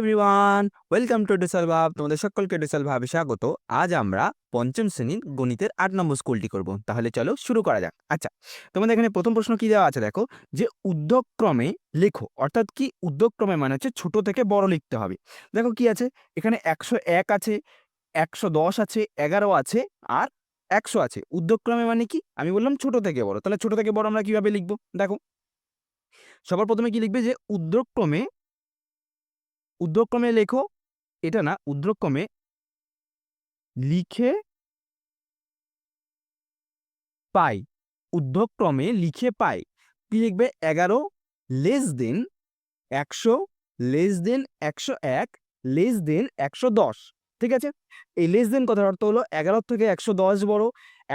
Everyone welcome to ডিসাল ভাব তোমাদের সকলকে ডিসাল ভাবে স্বাগত। আজ আমরা পঞ্চম শ্রেণির গণিতের আট নম্বর স্কুলটি করব। তাহলে চলো শুরু করা যাক। আচ্ছা তোমাদের এখানে প্রথম প্রশ্ন কি দেওয়া আছে দেখো? যে উদ্যোগক্রমে লেখো, অর্থাৎ কি উদ্যোগক্রমে মানে হচ্ছে ছোট থেকে বড় লিখতে হবে। দেখো কি আছে? এখানে একশো এক আছে, একশো দশ আছে, এগারো আছে, আর একশো আছে। উদ্যোগক্রমে মানে কি? আমি বললাম ছোট থেকে বড়। তাহলে ছোট থেকে বড় আমরা কীভাবে লিখব? দেখো। সবার প্রথমে কি লিখবে যে উদ্যোগক্রমে উদ্যোগক্রমে লেখো, এটা না, উদ্যোগক্রমে লিখে পাই। উদ্যোগক্রমে লিখে পাই। কি লিখবে? এগারো লেস দেন একশো লেস দেন একশো এক লেস দেন একশো দশ। ঠিক আছে? এই লেস দেন কথার অর্থ হলো এগারো থেকে একশো দশ বড়,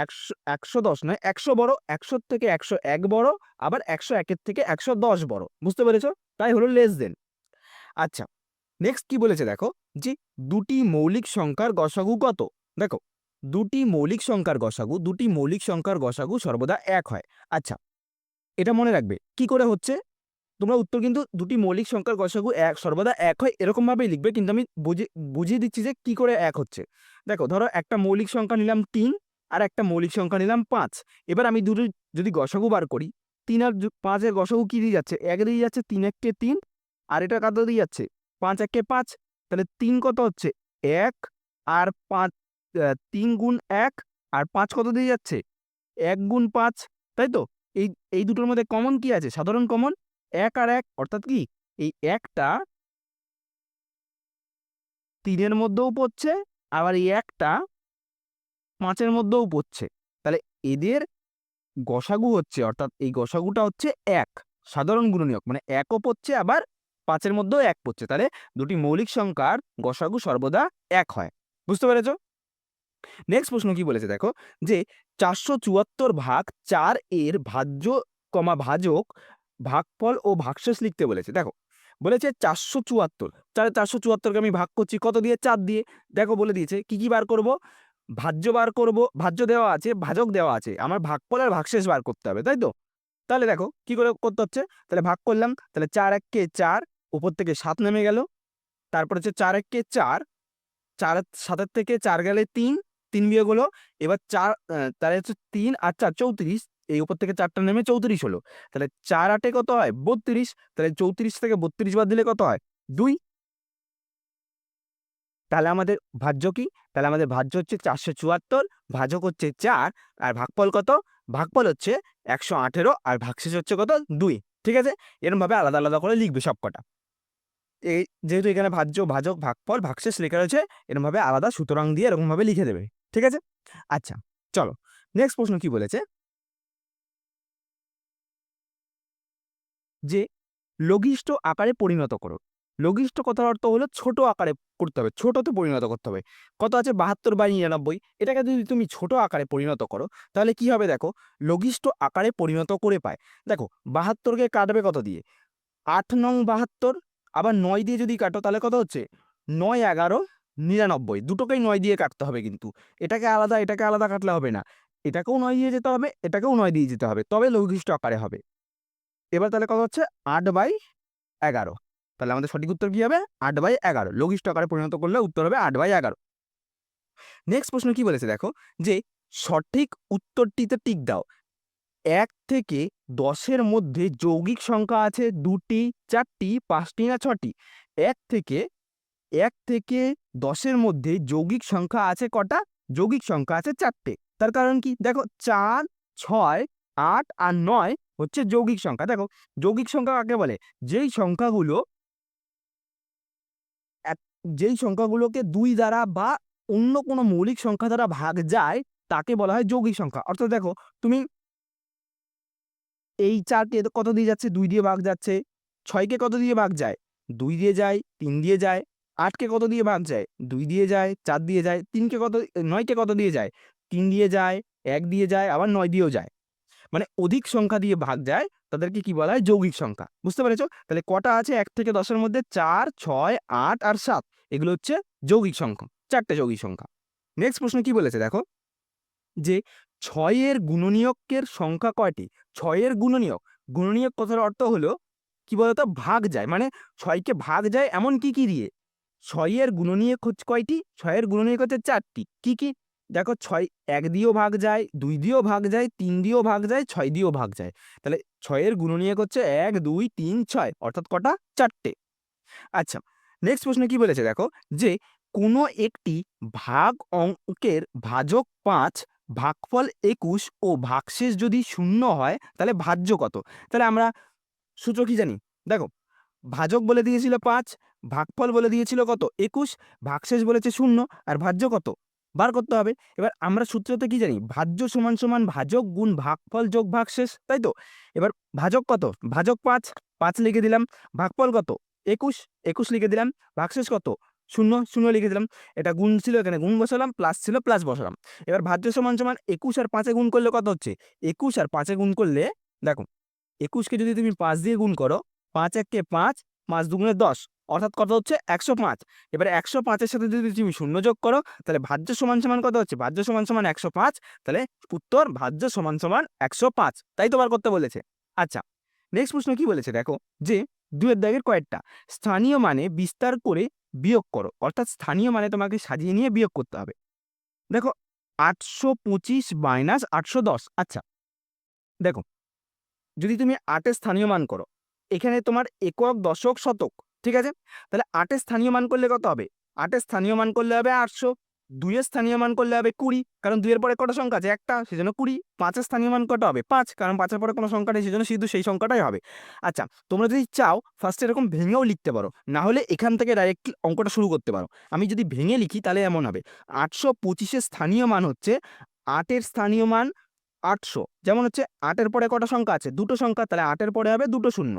একশো একশো দশ নয়, একশো বড়, একশো থেকে একশো এক বড়, আবার একশো একের থেকে একশো দশ বড়। বুঝতে পেরেছ? তাই হলো লেস দেন আচ্ছা নেক্সট কি বলেছে দেখো? যে দুটি মৌলিক সংখ্যার গসাগু কত? দেখো, দুটি মৌলিক সংখ্যার গসাগু, দুটি মৌলিক সংখ্যার গসাগু সর্বদা এক হয়। আচ্ছা এটা মনে রাখবে। কি করে হচ্ছে? তোমরা উত্তর কিন্তু দুটি মৌলিক সংখ্যার গসাগু এক, সর্বদা এক হয়, এরকমভাবেই লিখবে, কিন্তু আমি বুঝে, বুঝিয়ে দিচ্ছি যে কি করে এক হচ্ছে। দেখো, ধরো একটা মৌলিক সংখ্যা নিলাম তিন, আর একটা মৌলিক সংখ্যা নিলাম পাঁচ। এবার আমি দুটো যদি গসাগু বার করি, তিন আর পাঁচের গসাগু কী দিয়ে যাচ্ছে? এক দিয়ে যাচ্ছে তিন এককে তিন, আর এটা কত দিয়ে যাচ্ছে? পাঁচ একে পাঁচ, তাহলে তিন কত হচ্ছে? এক, আর পাঁচ তিন গুণ এক, আর পাঁচ কত দিয়ে যাচ্ছে? এক গুণ পাঁচ, তাই তো? এই এই দুটোর মধ্যে কমন কি আছে? সাধারণ কমন এক আর এক, অর্থাৎ কি? এই একটা তিনের মধ্যেও পড়ছে, আবার এই একটা পাঁচের মধ্যেও পড়ছে। তাহলে এদের গসাগু হচ্ছে, অর্থাৎ এই গসাগুটা হচ্ছে এক, সাধারণ গুণনীয়ক মানে একও পড়ছে আবার পাঁচের মধ্যেও এক পড়ছে। তাহলে দুটি মৌলিক সংখ্যার গসাগু সর্বদা এক হয়। বুঝতে পেরেছ? নেক্সট প্রশ্ন কি বলেছে দেখো? যে চারশো চুয়াত্তর ভাগ চার এর ভাজ্য কমা ভাজক ভাগফল ও ভাগশেষ লিখতে বলেছে। দেখো, বলেছে চারশো চুয়াত্তর। চার চারশো চুয়াত্তরকে আমি ভাগ করছি কত দিয়ে? চার দিয়ে। দেখো, বলে দিয়েছে, কি কি বার করব? ভাজ্য বার করব। ভাজ্য দেওয়া আছে, ভাজক দেওয়া আছে। আমার ভাগফল আর ভাগশেষ বার করতে হবে, তাই তো? তাহলে দেখো, কি করে করতে হচ্ছে? তাহলে ভাগ করলাম, তাহলে চার এককে চার উপর থেকে সাত নেমে গেল। তারপর হচ্ছে চার এককে চার চার সাতের থেকে চার গেলে তিন তিন বিয়োগ হলো, এবার চার তাহলে হচ্ছে তিন আর চার চৌত্রিশ, এই উপর থেকে চারটা নেমে চৌত্রিশ হলো। তাহলে চার আটে কত হয়? বত্রিশ, তাহলে চৌত্রিশ থেকে বত্রিশ বাদ দিলে কত হয়? দুই। তাহলে আমাদের ভাজ্য কি? তাহলে আমাদের ভাজ্য হচ্ছে চারশো চুয়াত্তর, ভাজক হচ্ছে চার, আর ভাগফল কত? ভাগফল হচ্ছে একশো আঠেরো, আর ভাগশেষ হচ্ছে কত? দুই। ঠিক আছে? এরকমভাবে আলাদা আলাদা করে লিখবে সব কটা এই যেহেতু এখানে ভাজ্য, ভাজক, ভাগফল, ভাগশেষ লেখা রয়েছে এরকমভাবে আলাদা সুতরাং দিয়ে এরকমভাবে লিখে দেবে, ঠিক আছে? আচ্ছা চলো নেক্সট প্রশ্ন কি বলেছে? যে লঘিষ্ঠ আকারে পরিণত করো। লঘিষ্ঠ কথার অর্থ হলো ছোট আকারে করতে হবে, ছোটতে পরিণত করতে হবে। কত আছে? বাহাত্তর বাই নিরানব্বই। এটাকে যদি তুমি ছোট আকারে পরিণত করো, তাহলে কি হবে দেখো? লঘিষ্ঠ আকারে পরিণত করে পায়। দেখো, বাহাত্তরকে কাটবে কত দিয়ে? আট নং বাহাত্তর আবার নয় দিয়ে যদি কাটো, তাহলে কত হচ্ছে? নয়, এগারো, নিরানব্বই। দুটোকেই নয় দিয়ে কাটতে হবে কিন্তু। এটাকে আলাদা এটাকে আলাদা কাটলে হবে না। এটাকেও নয় দিয়ে যেতে হবে, এটাকেও নয় দিয়ে যেতে হবে। তবে লঘিষ্ঠ আকারে হবে। এবার তাহলে কত হচ্ছে? আট বাই এগারো। তাহলে আমাদের সঠিক উত্তর কী হবে? আট বাই এগারো। লঘিষ্ঠ আকারে পরিণত করলে উত্তর হবে আট বাই এগারো। নেক্সট প্রশ্ন কি বলেছে দেখো? যে সঠিক উত্তরটিতে টিক দাও। এক থেকে দশের মধ্যে যৌগিক সংখ্যা আছে দুটি, চারটি, পাঁচটি না ছটি? এক থেকে এক থেকে দশের মধ্যে যৌগিক সংখ্যা আছে কটা? যৌগিক সংখ্যা আছে চারটে। তার কারণ কি? দেখো, চার, ছয়, আট আর নয় হচ্ছে যৌগিক সংখ্যা। দেখো, যৌগিক সংখ্যা কাকে বলে? যেই সংখ্যাগুলো যেই সংখ্যাগুলোকে দুই দ্বারা বা অন্য কোনো মৌলিক সংখ্যা দ্বারা ভাগ যায়, তাকে বলা হয় যৌগিক সংখ্যা। অর্থাৎ দেখো, তুমি এই চারকে তো কত দিয়ে যাচ্ছে? দুই দিয়ে ভাগ যাচ্ছে। ছয়কে কত দিয়ে ভাগ যায়? দুই দিয়ে যায়, তিন দিয়ে যায় আটকে কত দিয়ে ভাগ যায়? দুই দিয়ে যায়, চার দিয়ে যায় তিনকে কত নয়কে কত দিয়ে যায়? তিন দিয়ে যায়, এক দিয়ে যায়, আবার নয় দিয়েও যায়। মানে অধিক সংখ্যা দিয়ে ভাগ যায়, তাদেরকে কি বলা হয়? যৌগিক সংখ্যা। বুঝতে পেরেছ? তাহলে কটা আছে? এক থেকে দশের মধ্যে চার, ছয়, আট আর সাত। এগুলো হচ্ছে যৌগিক সংখ্যা, চারটে যৌগিক সংখ্যা। নেক্সট প্রশ্ন কি বলেছে? দেখো। যে ছয়ের গুণনীয়কের সংখ্যা কয়টি? ছয়ের গুণনীয়ক। গুণনীয়ক কথার অর্থ হলো, কি বলতো? ভাগ যায়। মানে ছয়কে ভাগ যায় এমন কি কি দিয়ে? ছয়ের গুণনীয়ক হচ্ছে কয়টি? ছয়ের গুণনীয়ক হচ্ছে চারটি। কি কি? দেখো, ছয় এক দিয়েও ভাগ যায়, দুই দিয়েও ভাগ যায়, তিন দিয়েও ভাগ যায়, ছয় দিয়েও ভাগ যায়। তাহলে ছয়ের গুণনীয়ক হচ্ছে এক, দুই, তিন, ছয়, অর্থাৎ কটা? চারটে। আচ্ছা নেক্সট প্রশ্ন কি বলেছে? দেখো, যে কোনো একটি ভাগ অঙ্কের ভাজক পাঁচ ভাগফল একুশ ও ভাগশেষ যদি শূন্য হয়, তাহলে ভাজ্য কত? তাহলে আমরা কি জানি? দেখো, ভাজক বলে দিয়েছিল পাঁচ, ভাগফল বলে দিয়েছিল কত? একুশ, ভাগশেষ বলেছে শূন্য, আর ভাজ্য কত? বার করতে হবে। এবার আমরা সূত্রতে কি জানি? ভাজ্য সমান সমান ভাজক গুণ ভাগফল যোগ ভাগশেষ, তাই তো? এবার ভাজক কত? ভাজক পাঁচ পাঁচ লিখে দিলাম। ভাগফল কত? একুশ একুশ লিখে দিলাম। ভাগশেষ কত? শূন্য শূন্য লিখে দিলাম। এটা গুণ ছিল এখানে, গুণ বসালাম প্লাস ছিল প্লাস বসালাম। এবার ভাজ্য সমান সমান একুশ আর পাঁচে গুণ করলে কত হচ্ছে? একুশ আর পাঁচে গুণ করলে, দেখো, একুশকে যদি তুমি পাঁচ দিয়ে গুণ করো, পাঁচ এককে পাঁচ পাঁচ দুগুণে দশ, অর্থাৎ কত হচ্ছে? একশো পাঁচ। এবারে একশো পাঁচের সাথে যদি তুমি শূন্য যোগ করো, তাহলে ভাজ্য সমান সমান কত হচ্ছে? ভাজ্য সমান সমান একশো পাঁচ, তাহলে উত্তর ভাজ্য সমান সমান একশো পাঁচ। তাই তো বার করতে বলেছে। আচ্ছা নেক্সট প্রশ্ন কি বলেছে? দেখো, যে দুয়ের দাগের কয়েকটা। স্থানীয় মানে বিস্তার করে বিয়োগ করো। অর্থাৎ স্থানীয় মানে তোমাকে সাজিয়ে নিয়ে বিয়োগ করতে হবে। দেখো, আটশো পঁচিশ মাইনাস আটশো দশ। আচ্ছা দেখো, যদি তুমি আটের স্থানীয় মান করো, এখানে তোমার একক, দশক, শতক, ঠিক আছে? তাহলে আটের স্থানীয় মান করলে কত হবে? আটের স্থানীয় মান করলে হবে আটশো। দুইয়ের স্থানীয় মান করলে হবে কুড়ি, কারণ দুইয়ের পরে কটা সংখ্যা আছে? একটা, সেজন্য কুড়ি। পাঁচের স্থানীয় মান কটা হবে? পাঁচ, কারণ পাঁচের পরে কোনো সংখ্যা নেই, সেজন্য শুধু সেই সংখ্যাটাই হবে। আচ্ছা তোমরা যদি চাও ফার্স্টে এরকম ভেঙেও লিখতে পারো। না হলে এখান থেকে ডাইরেক্ট অঙ্কটা শুরু করতে পারো। আমি যদি ভেঙে লিখি, তাহলে এমন হবে। আটশো পঁচিশের স্থানীয় মান হচ্ছে, আটের স্থানীয় মান আটশো। যেমন হচ্ছে, আটের পরে কটা সংখ্যা আছে? দুটো সংখ্যা, তাহলে আটের পরে হবে দুটো শূন্য।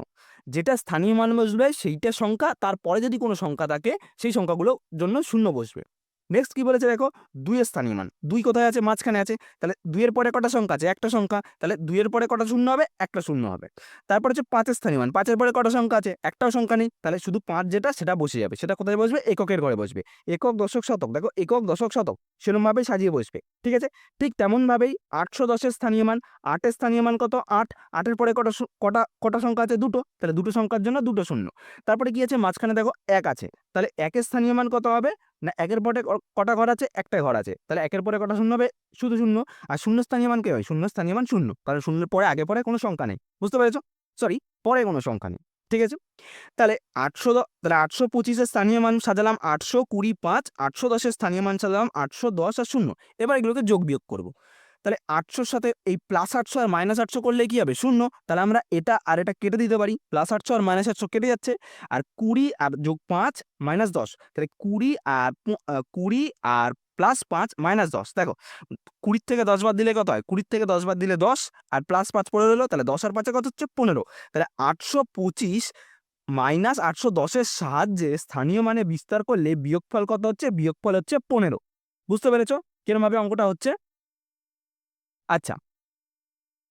যেটা স্থানীয় মান বসবে, সেইটা সংখ্যা, তারপরে যদি কোনো সংখ্যা থাকে, সেই সংখ্যাগুলোর জন্য শূন্য বসবে। নেক্সট কি বলেছে দেখো? দুইয়ের স্থানীয় মান। দুই কোথায় আছে? মাঝখানে আছে। তাহলে দুইয়ের পরে কটা সংখ্যা আছে? একটা সংখ্যা। তাহলে দুইয়ের পরে কটা শূন্য হবে? একটা শূন্য হবে। তারপর হচ্ছে পাঁচের স্থানীয় মান। পাঁচের পরে কটা সংখ্যা আছে? একটাও সংখ্যা নেই। তাহলে শুধু পাঁচ যেটা, সেটা বসে যাবে। সেটা কোথায় বসবে? এককের ঘরে বসবে। একক, দশক, শতক। দেখো, একক, দশক, শতক। সেরকমভাবেই সাজিয়ে বসবে। ঠিক আছে? ঠিক তেমনভাবেই আটশো দশের স্থানীয় মান। আটের স্থানীয় মান কত? আট। আটের পরে কটা কটা কটা সংখ্যা আছে? দুটো। তাহলে দুটো সংখ্যার জন্য দুটো শূন্য। তারপরে কি আছে? মাঝখানে দেখো, এক আছে। তাহলে একের স্থানীয় মান কত হবে? না, একের পরে কটা ঘর আছে? একটা ঘর আছে। তাহলে একের পরে কটা শূন্য হবে? শুধু শূন্য। আর শূন্য স্থানীয় মান কি হয়? শূন্য স্থানীয় মান শূন্য। কারণ শূন্যের পরে আগে পরে কোনো সংখ্যা নেই। বুঝতে পেরেছ? সরি পরে কোনো সংখ্যা নেই। ঠিক আছে? তাহলে আটশো তাহলে আটশো পঁচিশের স্থানীয় মান সাজালাম আটশো কুড়ি পাঁচ, আটশো দশের স্থানীয় মান সাজালাম আটশো দশ আর শূন্য। এবার এগুলোকে যোগ বিয়োগ করব। তাহলে আটশোর সাথে এই প্লাস আটশো আর মাইনাস আটশো করলে কি হবে? শূন্য। তাহলে আমরা এটা আর এটা কেটে দিতে পারি। প্লাস আটশো আর মাইনাস আটশো কেটে যাচ্ছে। আর কুড়ি আর যোগ পাঁচ মাইনাস দশ। তাহলে কুড়ি আর কুড়ি আর প্লাস পাঁচ মাইনাস দশ। দেখো, কুড়ির থেকে দশ বাদ দিলে কত হয়? কুড়ির থেকে দশ বাদ দিলে দশ আর প্লাস পাঁচ পড়ে রইল, তাহলে দশ আর পাঁচে কত হচ্ছে? পনেরো। তাহলে আটশো পঁচিশ মাইনাস আটশো দশের সাহায্যে স্থানীয় মানে বিস্তার করলে বিয়োগফল কত হচ্ছে? বিয়োগফল হচ্ছে পনেরো। বুঝতে পেরেছ? কিরমভাবে অঙ্কটা হচ্ছে? আচ্ছা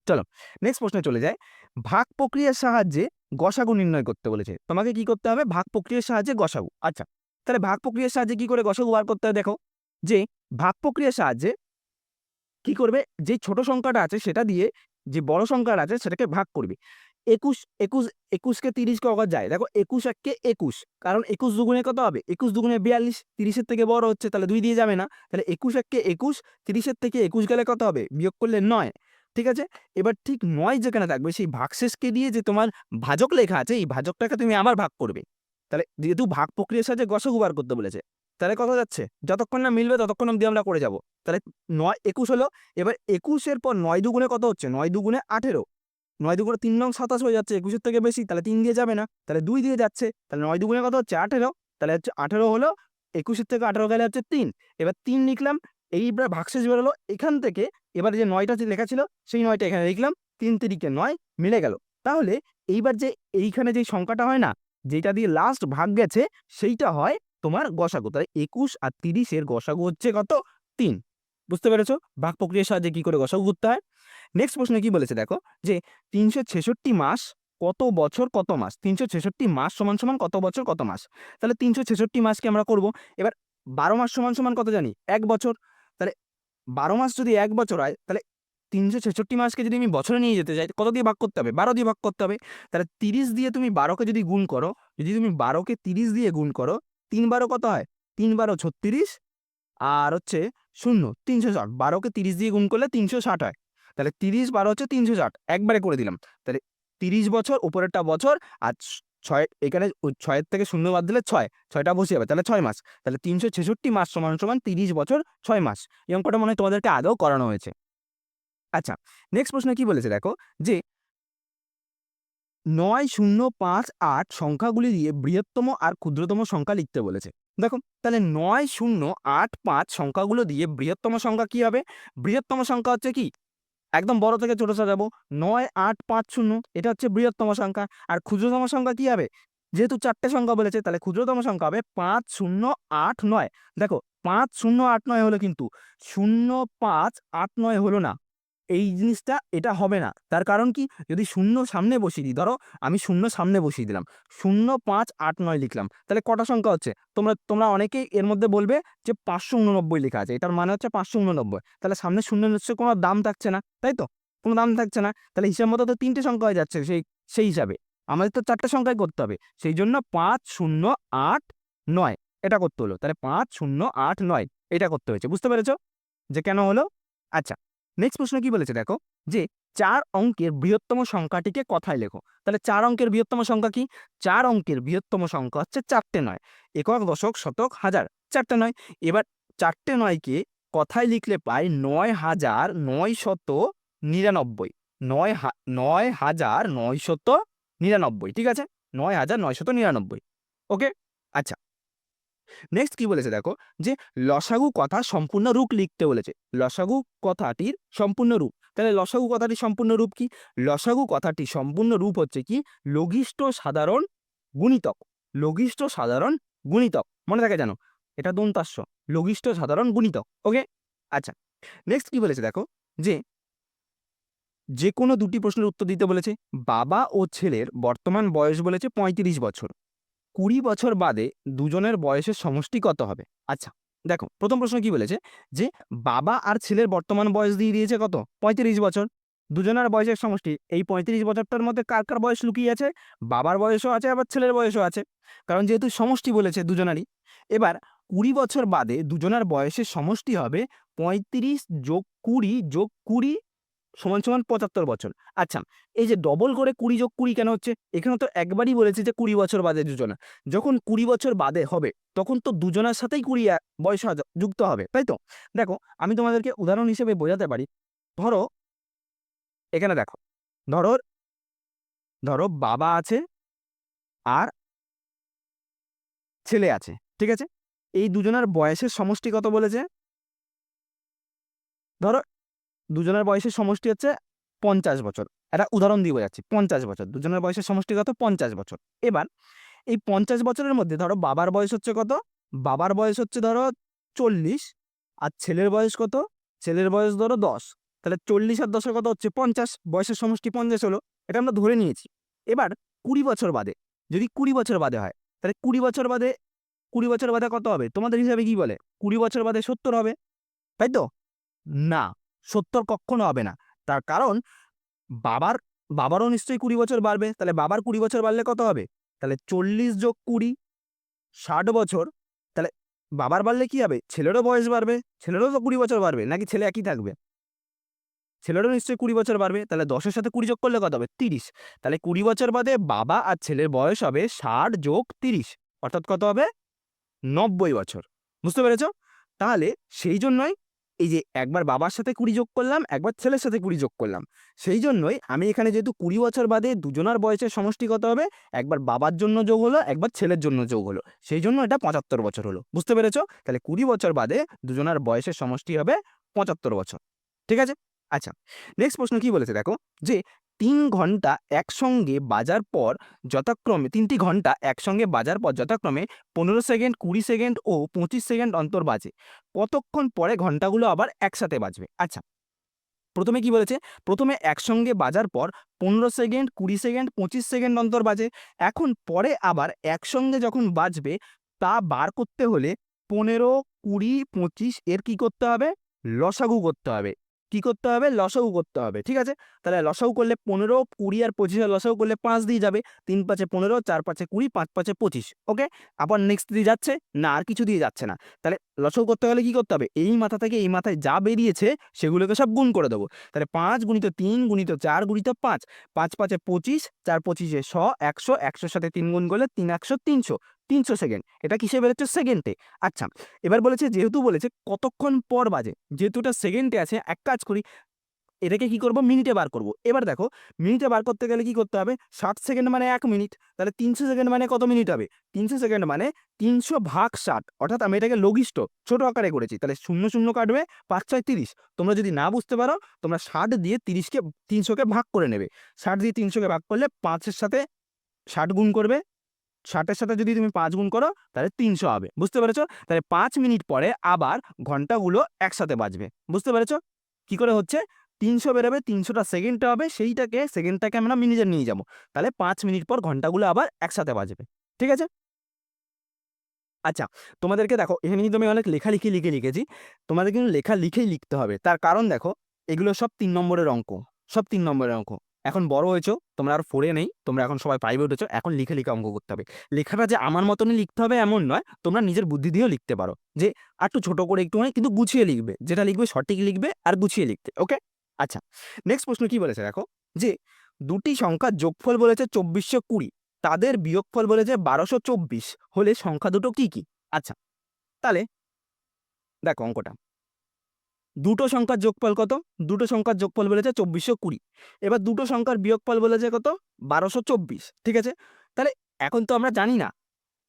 চলো নেক্সট প্রশ্নে চলে যায় ভাগ প্রক্রিয়ার সাহায্যে গসাগু নির্ণয় করতে বলেছে। তোমাকে কি করতে হবে? ভাগ প্রক্রিয়ার সাহায্যে গসাগু। আচ্ছা তাহলে ভাগ প্রক্রিয়ার সাহায্যে কি করে গসাগু বার করতে হবে দেখো, যে ভাগ প্রক্রিয়ার সাহায্যে কি করবে? যে ছোট সংখ্যাটা আছে সেটা দিয়ে যে বড় সংখ্যাটা আছে সেটাকে ভাগ করবে। একুশ একুশ, একুশকে তিরিশ কখন যায়। দেখো একুশ এককে একুশ, কারণ একুশ দুগুণে কত হবে? একুশ দুগুণে বিয়াল্লিশ, তিরিশের থেকে বড় হচ্ছে, তাহলে দুই দিয়ে যাবে না। তাহলে একুশ এককে একুশ, তিরিশের থেকে একুশ গেলে কত হবে? বিয়োগ করলে নয়। ঠিক আছে? এবার ঠিক নয় যেখানে থাকবে, সেই ভাগশেষকে দিয়ে যে তোমার ভাজক লেখা আছে, এই ভাজকটাকে তুমি আবার ভাগ করবে। তাহলে যেহেতু ভাগ প্রক্রিয়ার সাথে গসগু বার করতে বলেছে, তাহলে কত যাচ্ছে? যতক্ষণ না মিলবে ততক্ষণ অব্দি আমরা করে যাব। তাহলে নয়, একুশ হলো, এবার একুশের পর নয় দুগুণে কত হচ্ছে? নয় দুগুণে আঠেরো। নয় দুগুণে তিন নং সাতাশ হয়ে যাচ্ছে, একুশের থেকে বেশি, তাহলে তিন দিয়ে যাবে না, তাহলে দুই দিয়ে যাচ্ছে, তাহলে নয় দুগুণে কত হচ্ছে? আঠেরো, তাহলে হচ্ছে আঠেরো হলো একুশের থেকে আঠেরো গেলে হচ্ছে তিন, এবার তিন লিখলাম, এইবার ভাগশেষ বেরোলো এখান থেকে, এবার যে নয়টা লেখা ছিল, সেই নয়টা এখানে লিখলাম, তিন তিরিকে নয় মিলে গেল, তাহলে এইবার যে এইখানে যে সংখ্যাটা হয় না, যেটা দিয়ে লাস্ট ভাগ গেছে, সেইটা হয় তোমার গসাগু, তাহলে একুশ আর তিরিশের গসাগু হচ্ছে কত? তিন, বুঝতে পেরেছ? ভাগ প্রক্রিয়ার সাহায্যে কি করে গসাগু করতে হয়? নেক্সট প্রশ্নে কি বলেছে দেখো? যে তিনশো ছেষট্টি মাস কত বছর কত মাস? তিনশো ছেষট্টি মাস সমান সমান কত বছর কত মাস? তাহলে তিনশো ছেষট্টি মাসকে আমরা করব। এবার বারো মাস সমান সমান কত জানি? এক বছর। তাহলে বারো মাস যদি এক বছর হয়, তাহলে তিনশো ছেষট্টি মাসকে যদি আমি বছরে নিয়ে যেতে চাই, কত দিয়ে ভাগ করতে হবে? বারো দিয়ে ভাগ করতে হবে। তাহলে তিরিশ দিয়ে তুমি বারোকে যদি গুণ করো, যদি তুমি বারোকে তিরিশ দিয়ে গুণ করো, তিন বারো কত হয়? তিন বারো ছত্রিশ। আর হচ্ছে শূন্য, তিনশো ষাট। বারোকে তিরিশ দিয়ে গুণ করলে তিনশো ষাট হয়। তাহলে তিরিশ বারো হচ্ছে তিনশো ষাট, একবারে করে দিলাম। তাহলে তিরিশ বছর, উপরেরটা বছর, আর ছয়, এখানে ছয়ের থেকে শূন্য বাদ দিলে ছয়, ছয়টা বসে যাবে, তাহলে ছয় মাস। তাহলে তিনশো ছেষট্টি মাস সমান সমান তিরিশ বছর, ছয় মাস। এই অঙ্কটা মনে হয় তোমাদেরকে আগেও করানো হয়েছে। আচ্ছা নেক্সট প্রশ্ন কি বলেছে দেখো? যে নয়, শূন্য, পাঁচ, আট সংখ্যাগুলি দিয়ে বৃহত্তম আর ক্ষুদ্রতম সংখ্যা লিখতে বলেছে। দেখো, তাহলে নয়, শূন্য, আট, পাঁচ সংখ্যাগুলো দিয়ে বৃহত্তম সংখ্যা কি হবে? বৃহত্তম সংখ্যা হচ্ছে কি? একদম বড় থেকে ছোট সাজাবো নয়, আট, পাঁচ, শূন্য, এটা হচ্ছে বৃহত্তম সংখ্যা। আর ক্ষুদ্রতম সংখ্যা কি হবে? যেহেতু চারটে সংখ্যা বলেছে, তাহলে ক্ষুদ্রতম সংখ্যা হবে পাঁচ, শূন্য, আট, নয়। দেখো, পাঁচ, শূন্য, আট, নয় হলো কিন্তু, শূন্য, পাঁচ, আট, নয় হলো না। এই জিনিসটা এটা হবে না। তার কারণ কি? যদি শূন্য সামনে বসিয়ে দিই, ধরো আমি শূন্য সামনে বসিয়ে দিলাম, শূন্য পাঁচ আট নয় লিখলাম, তাহলে কটা সংখ্যা হচ্ছে? তোমরা তোমরা অনেকেই এর মধ্যে বলবে যে পাঁচশো উননব্বই লেখা আছে, এটার মানে হচ্ছে পাঁচশো উননব্বই। তাহলে সামনে শূন্য হচ্ছে কোনো দাম থাকছে না, তাই তো? কোনো দাম থাকছে না, তাহলে হিসাব মতো তো তিনটে সংখ্যা হয়ে যাচ্ছে সেই সেই হিসাবে। আমাদের তো চারটে সংখ্যাই করতে হবে, সেই জন্য পাঁচ শূন্য আট নয়, এটা করতে হলো। তাহলে পাঁচ শূন্য আট নয়, এটা করতে হয়েছে, বুঝতে পেরেছ? যে কেন হলো? আচ্ছা নেক্সট প্রশ্ন কি বলেছে দেখো? যে চার অঙ্কের বৃহত্তম সংখ্যাটিকে কথায় লেখো। তাহলে চার অঙ্কের বৃহত্তম সংখ্যা কি? চার অঙ্কের বৃহত্তম সংখ্যা হচ্ছে চারটে নয়। একক, দশক, শতক, হাজার। চারটে নয়। এবার চারটে নয়কে কথায় লিখলে পাই নয় হাজার নয় শত নিরানব্বই। নয় নয় হাজার নয় শত নিরানব্বই। ঠিক আছে? নয় হাজার নয় শত নিরানব্বই। ওকে আচ্ছা। নেক্সট কি বলেছে দেখো? যে লসাগু কথা সম্পূর্ণ রূপ লিখতে বলেছে। লসাগু কথাটির সম্পূর্ণ রূপ। তাহলে লসাগু কথাটির সম্পূর্ণ রূপ কি? লসাগু কথাটি সম্পূর্ণ রূপ হচ্ছে কি? লঘিষ্ঠ সাধারণ গুণিতক। লঘিষ্ঠ সাধারণ গুণিতক। মনে থাকে জানো? এটা দন্তাস্য। লঘিষ্ঠ সাধারণ গুণিতক। ওকে আচ্ছা। নেক্সট কি বলেছে দেখো? যে যে কোনো দুটি প্রশ্নের উত্তর দিতে বলেছে। বাবা ও ছেলের বর্তমান বয়স বলেছে পঁয়ত্রিশ বছর। কুড়ি বছর বাদে দুজনের বয়সের সমষ্টি কত হবে? আচ্ছা দেখো, প্রথম প্রশ্ন কি বলেছে? যে বাবা আর ছেলের বর্তমান বয়স দিয়ে দিয়েছে কত? পঁয়ত্রিশ বছর। দুজনের বয়সের সমষ্টি, এই পঁয়ত্রিশ বছরটার মধ্যে কার কার বয়স লুকিয়ে আছে? বাবার বয়সও আছে, আবার ছেলের বয়সও আছে। কারণ যেহেতু সমষ্টি বলেছে দুজনারই, এবার কুড়ি বছর বাদে দুজনের বয়সের সমষ্টি হবে পঁয়ত্রিশ যোগ কুড়ি যোগ কুড়ি সমান সমান পঁচাত্তর বছর। আচ্ছা এই যে ডবল করে কুড়ি যোগ কুড়ি কেন হচ্ছে? এখানে তো একবারই বলেছে যে কুড়ি বছর বাদে দুজনা। যখন কুড়ি বছর বাদে হবে, তখন তো দুজনের সাথেই কুড়ি বয়স যুক্ত হবে, তাই তো? দেখো, আমি তোমাদেরকে উদাহরণ হিসেবে বোঝাতে পারি। ধরো, এখানে দেখো, ধরো ধরো বাবা আছে আর ছেলে আছে, ঠিক আছে? এই দুজনের বয়সের সমষ্টি কত বলেছে। ধরো দুজনের বয়সের সমষ্টি হচ্ছে পঞ্চাশ বছর। একটা উদাহরণ দিয়ে বোঝাচ্ছি, পঞ্চাশ বছর। দুজনের বয়সের সমষ্টি কত? পঞ্চাশ বছর। এবার এই পঞ্চাশ বছরের মধ্যে ধরো বাবার বয়স হচ্ছে কত? বাবার বয়স হচ্ছে ধরো চল্লিশ আর ছেলের বয়স কত? ছেলের বয়স ধরো দশ। তাহলে চল্লিশ আর দশের কত হচ্ছে পঞ্চাশ? বয়সের সমষ্টি পঞ্চাশ হলো, এটা আমরা ধরে নিয়েছি। এবার কুড়ি বছর বাদে, যদি কুড়ি বছর বাদে হয়, তাহলে কুড়ি বছর বাদে, কুড়ি বছর বাদে কত হবে? তোমাদের হিসাবে কি বলে? কুড়ি বছর বাদে সত্তর হবে। তাই তো না। সত্তর কখনো হবে না। তার কারণ, বাবার, বাবারও নিশ্চয়ই কুড়ি বছর বাড়বে। তাহলে বাবার কুড়ি বছর বাড়লে কত হবে? তাহলে চল্লিশ যোগ কুড়ি, ষাট বছর, তাহলে বাবার বাড়লে কি হবে? ছেলেরও বয়স বাড়বে। ছেলেরও তো কুড়ি বছর বাড়বে, নাকি ছেলে একই থাকবে? ছেলেরও নিশ্চয়ই কুড়ি বছর বাড়বে। তাহলে দশের সাথে কুড়ি যোগ করলে কত হবে? তিরিশ। তাহলে কুড়ি বছর বাদে বাবা আর ছেলের বয়স হবে ষাট যোগ তিরিশ, অর্থাৎ কত হবে? নব্বই বছর। বুঝতে পেরেছ? তাহলে সেই জন্যই এই যে একবার বাবার সাথে কুড়ি যোগ করলাম, একবার ছেলের সাথে কুড়ি যোগ করলাম। সেই জন্যই আমি এখানে যেহেতু কুড়ি বছর বাদে দুজনার বয়সের সমষ্টি কত হবে? একবার বাবার জন্য যোগ হলো, একবার ছেলের জন্য যোগ হলো। সেই জন্য এটা পঁচাত্তর বছর হলো। বুঝতে পেরেছ? তাহলে কুড়ি বছর বাদে দুজনার বয়সের সমষ্টি হবে পঁচাত্তর বছর। ঠিক আছে? আচ্ছা নেক্সট প্রশ্ন কি বলেছে দেখো? যে তিন ঘণ্টা একসঙ্গে বাজার পর যথাক্রমে, তিনটি ঘণ্টা একসঙ্গে বাজার পর যথাক্রমে পনেরো সেকেন্ড, কুড়ি সেকেন্ড ও পঁচিশ সেকেন্ড অন্তর বাজে। কতক্ষণ পরে ঘন্টাগুলো আবার একসাথে বাজবে? আচ্ছা প্রথমে কি বলেছে? প্রথমে একসঙ্গে বাজার পর পনেরো সেকেন্ড, কুড়ি সেকেন্ড, পঁচিশ সেকেন্ড অন্তর বাজে। এখন পরে আবার একসঙ্গে যখন বাজবে, তা বার করতে হলে পনেরো, কুড়ি, পঁচিশ এর কি করতে হবে? লসাগু করতে হবে। কি করতে হবে? লসাগু করতে হবে, ঠিক আছে? তাহলে লসাগু করলে পনেরো, কুড়ি আর পঁচিশে লসাগু করলে পাঁচ দিয়ে যাবে। তিন পাঁচে পনেরো, চার পাঁচে কুড়ি, পাঁচ পাঁচে পঁচিশ ওকে আবার নেক্সট দিয়ে যাচ্ছে, না আর কিছু দিয়ে যাচ্ছে না। তাহলে লসাগু করতে গেলে কি করতে হবে? এই মাথা থেকে এই মাথায় যা বেরিয়েছে, সেগুলোকে সব গুণ করে দেবো। তাহলে পাঁচ গুণিত তিন গুণিত চার গুণিত পাঁচ পাঁচ পাঁচে পঁচিশ, চার পঁচিশে শ, একশো, একশোর সাথে তিন গুণ করলে তিন, একশো, তিনশো। তিনশো সেকেন্ড। এটা কিসে বেরোচ্ছে? সেকেন্ডে। আচ্ছা এবার বলেছে, যেহেতু বলেছে কতক্ষণ পর বাজে, যেহেতু এটা সেকেন্ডে আছে, এক কাজ করি, এটাকে কি করব? মিনিটে বার করব। এবার দেখো, মিনিটে বার করতে গেলে কি করতে হবে? ষাট সেকেন্ড মানে এক মিনিট, তাহলে তিনশো সেকেন্ড মানে কত মিনিট হবে? তিনশো সেকেন্ড মানে তিনশো ভাগ ষাট। অর্থাৎ আমি এটাকে লঘিষ্ঠ, ছোট আকারে করেছি, তাহলে শূন্য শূন্য কাটবে পাঁচ ছয় তিরিশ। তোমরা যদি না বুঝতে পারো, তোমরা ষাট দিয়ে তিরিশকে, তিনশোকে ভাগ করে নেবে। ষাট দিয়ে তিনশোকে ভাগ করলে পাঁচের সাথে ষাট গুণ করবে ষাটের সাথে যদি তুমি পাঁচ গুণ করো, তাহলে তিনশো হবে। বুঝতে পেরেছ? তাহলে পাঁচ মিনিট পরে আবার ঘন্টাগুলো একসাথে বাজবে। বুঝতে পেরেছ? কি করে হচ্ছে? তিনশো বেরোবে, তিনশোটা সেকেন্ডটা হবে, সেইটাকে, সেকেন্ডটাকে আমরা মিনিটে নিয়ে যাব। তাহলে পাঁচ মিনিট পর ঘন্টাগুলো আবার একসাথে বাজবে। ঠিক আছে? আচ্ছা তোমাদেরকে দেখো, এখানে কিন্তু আমি অনেক লেখালেখি লিখে লিখেছি। তোমাদের কিন্তু লেখা লিখেই লিখতে হবে। তার কারণ দেখো, এগুলো সব তিন নম্বরের অঙ্ক। সব তিন নম্বরের অঙ্ক। এখন বড় হয়েছো, তোমরা আর ফোরে নেই, তোমরা এখন সবাই প্রাইভেট উঠেছো এখন লিখে লিখে অঙ্ক করতে হবে। লেখাটা যে আমার মতনই লিখতে হবে এমন নয়, তোমরা নিজের বুদ্ধি দিয়েও লিখতে পারো। যে আর একটু ছোট করে একটুখানি, কিন্তু গুছিয়ে লিখবে, যেটা লিখবে সঠিক লিখবে আর গুছিয়ে লিখতে ওকে আচ্ছা নেক্সট প্রশ্ন কি বলেছে দেখো? যে দুটি সংখ্যার যোগফল বলেছে চব্বিশশো কুড়ি, তাদের বিয়োগফল বলেছে বারোশো চব্বিশ, হলে সংখ্যা দুটো কি কি? আচ্ছা তাহলে দেখো অঙ্কটা। দুটো সংখ্যার যোগফল কত? দুটো সংখ্যার যোগফল বলেছে চব্বিশশো কুড়ি। এবার দুটো সংখ্যার বিয়োগফল বলেছে কত? বারোশো চব্বিশ, ঠিক আছে? তাহলে এখন তো আমরা জানি না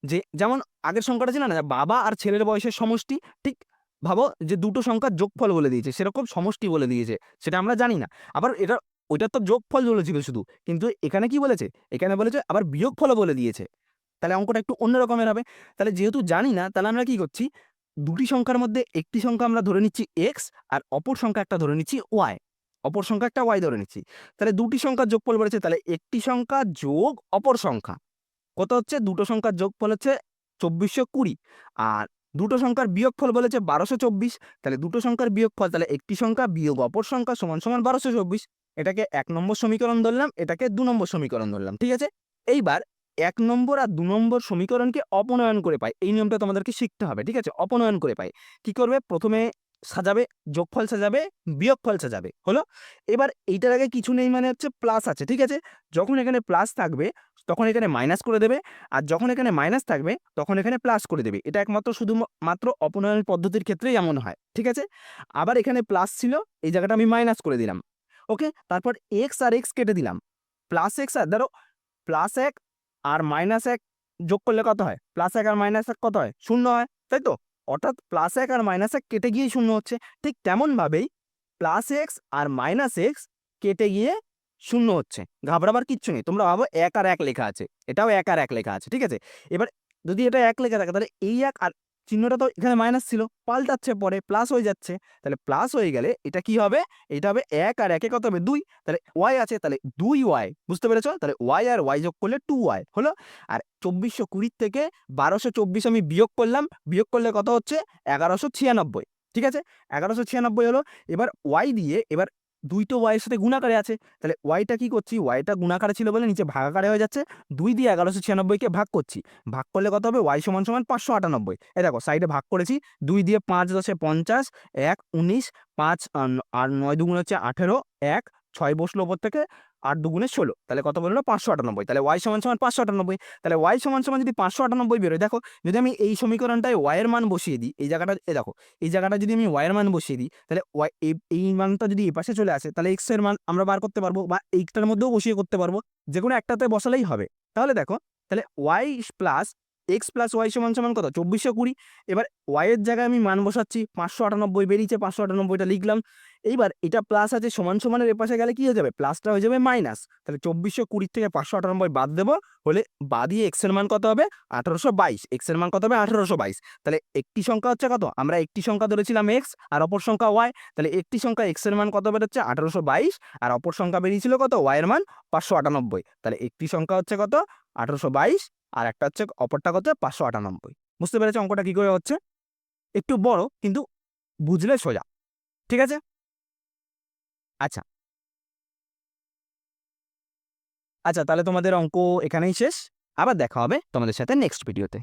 যে, যেমন আগের সংখ্যাটা ছিল না বাবা আর ছেলের বয়সের সমষ্টি, ঠিক? ভাবো যে দুটো সংখ্যার যোগফল বলে দিয়েছে সেরকম সমষ্টি বলে দিয়েছে, সেটা আমরা জানি না। আবার এটা, ওইটা তো যোগফল বলেছিল শুধু, কিন্তু এখানে কি বলেছে? এখানে বলেছে আবার বিয়োগফলও বলে দিয়েছে। তাহলে অঙ্কটা একটু অন্য রকমের হবে। তাহলে যেহেতু জানি না, তাহলে আমরা কি করছি? দুটি সংখ্যার মধ্যে একটি সংখ্যা আমরা ধরে নিচ্ছি এক্স আর অপর সংখ্যা একটা ধরে নিচ্ছি ওয়াই অপর সংখ্যা একটা ওয়াই ধরে নিচ্ছি। তাহলে দুটি সংখ্যার যোগফল বলেছে তাহলে একটি সংখ্যা যোগ অপর সংখ্যা। কত হচ্ছে? দুটো সংখ্যার যোগফল হচ্ছে চব্বিশশো কুড়ি। আর দুটো সংখ্যার বিয়োগফল বলেছে বারোশো চব্বিশ। তাহলে দুটো সংখ্যার বিয়োগফল, তাহলে একটি সংখ্যা বিয়োগ অপর সংখ্যা সমান সমান বারোশো চব্বিশ। এটাকে এক নম্বর সমীকরণ ধরলাম, এটাকে দু নম্বর সমীকরণ ধরলাম, ঠিক আছে? এইবার এক নম্বর আর দু নম্বর সমীকরণকে অপনয়ন করে পায়। এই নিয়মটা তোমাদেরকে শিখতে হবে, ঠিক আছে? অপনয়ন করে পায়। কি করবে? প্রথমে সাজাবে, যোগফল সাজাবে, বিয়োগফল সাজাবে। হলো? এবার এইটার আগে কিছু নেই মানে হচ্ছে প্লাস আছে, ঠিক আছে? যখন এখানে প্লাস থাকবে, তখন এখানে মাইনাস করে দেবে। আর যখন এখানে মাইনাস থাকবে, তখন এখানে প্লাস করে দেবে। এটা একমাত্র শুধু মাত্র অপনয়ন পদ্ধতির ক্ষেত্রেই এমন হয়, ঠিক আছে? আবার এখানে প্লাস ছিল, এই জায়গাটা আমি মাইনাস করে দিলাম। ওকে তারপর এক্স আর এক্স কেটে দিলাম। প্লাস এক্স আর, ধরো প্লাস এক আর মাইনাস এক যোগ করলে কত হয়? প্লাস এক আর মাইনাস এক কত হয়? শূন্য হয়। তাই তো? অর্থাৎ প্লাস এক আর মাইনাস এক কেটে গিয়ে শূন্য হচ্ছে। ঠিক তেমনভাবেই প্লাস এক্স আর মাইনাস এক্স কেটে গিয়ে শূন্য হচ্ছে। ঘাবড়াবার কিচ্ছু নেই। তোমরা ভাবো এক আর এক লেখা আছে। এটাও এক আর এক লেখা আছে। ঠিক আছে? এবার যদি এটা এক লেখা থাকে, তাহলে এই এক আর চিহ্নটা তো এখানে মাইনাস ছিল, পাল্টাচ্ছে পরে প্লাস হয়ে যাচ্ছে। তাহলে প্লাস হয়ে গেলে এটা কি হবে? এটা হবে এক আর একে কত হবে? দুই। তাহলে ওয়াই আছে, তাহলে দুই ওয়াই বুঝতে পেরেছ? তাহলে ওয়াই আর ওয়াই যোগ করলে টু ওয়াই হলো? আর চব্বিশশো কুড়ির থেকে বারোশো চব্বিশ আমি বিয়োগ করলাম। বিয়োগ করলে কত হচ্ছে? এগারোশো ছিয়ানব্বই, ঠিক আছে? এগারোশো ছিয়ানব্বই হলো। এবার ওয়াই দিয়ে, এবার দুইটো ওয়াইয়ের সাথে গুণাকারে আছে। তাহলে ওয়াইটা কি করছি? ওয়াইটা গুণাকারে ছিল বলে নিচে ভাগাকারে হয়ে যাচ্ছে। দুই দিয়ে এগারোশো ছিয়ানব্বইকে ভাগ করছি। ভাগ করলে কত হবে? ওয়াই সমান সমান পাঁচশো আটানব্বই। এ দেখো সাইডে ভাগ করেছি। দুই দিয়ে পাঁচ দশে পঞ্চাশ, এক উনিশ, পাঁচ আর নয় দুগুণ হচ্ছে আঠেরো, এক ছয় বসল ওপর থেকে আট দুগুণে ষোলো। তাহলে কত বলল? পাঁচশো আটানব্বই। তাহলে ওয়াই সমান সমান পাঁচশো আটানব্বই। তাহলে ওয়াই সমান সমান যদি পাঁচশো আটানব্বই বেরোয়, দেখো যদি আমি এই সমীকরণটায় ওয়াইয়ের মান বসিয়ে দিই, এই জায়গাটা, এ দেখো, এই জায়গাটা যদি আমি ওয়াইয়ের মান বসিয়ে দিই, তাহলে ওয়াই এই মানটা যদি এ পাশে চলে আসে, তাহলে এক্সের মান আমরা বার করতে পারব বা এইটার মধ্যেও বসিয়ে করতে পারব। যে কোনো একটাতে বসালেই হবে। তাহলে দেখো, তাহলে Y plus X plus Y সমান সমান কত? চব্বিশশো কুড়ি। এবার ওয়াইয়ের জায়গায় আমি মান বসাচ্ছি, পাঁচশো আটানব্বই বেরিয়েছে, পাঁচশো আটানব্বইটা লিখলাম। এইবার এটা প্লাস আছে, সমান সমানের এপাশে গেলে কি হয়ে যাবে? প্লাসটা হয়ে যাবে মাইনাস তাহলে চব্বিশশো কুড়ির থেকে পাঁচশো আটানব্বই বাদ দেবো, হলে বাদিয়ে এক্সের মান কত হবে? আঠারোশো বাইশ। এক্সের মান কত হবে? আঠারোশো বাইশ। তাহলে একটি সংখ্যা হচ্ছে কত? আমরা একটি সংখ্যা ধরেছিলাম এক্স আর অপর সংখ্যা ওয়াই তাহলে একটি সংখ্যা এক্সের মান কত বেরোচ্ছে? আঠারোশো বাইশ। আর অপর সংখ্যা বেরিয়েছিল কত? ওয়াইয়ের মান পাঁচশো আটানব্বই। তাহলে একটি সংখ্যা হচ্ছে কত? আঠারোশো বাইশ। আর একটা হচ্ছে অপরটা কত? পাঁচশো আটানব্বই। বুঝতে পেরেছ অঙ্কটা কী করে হচ্ছে? একটু বড়, কিন্তু বুঝলে সোজা। ঠিক আছে? আচ্ছা। আচ্ছা তাহলে তোমাদের অঙ্ক এখানেই শেষ। আবার দেখা হবে তোমাদের সাথে নেক্সট ভিডিওতে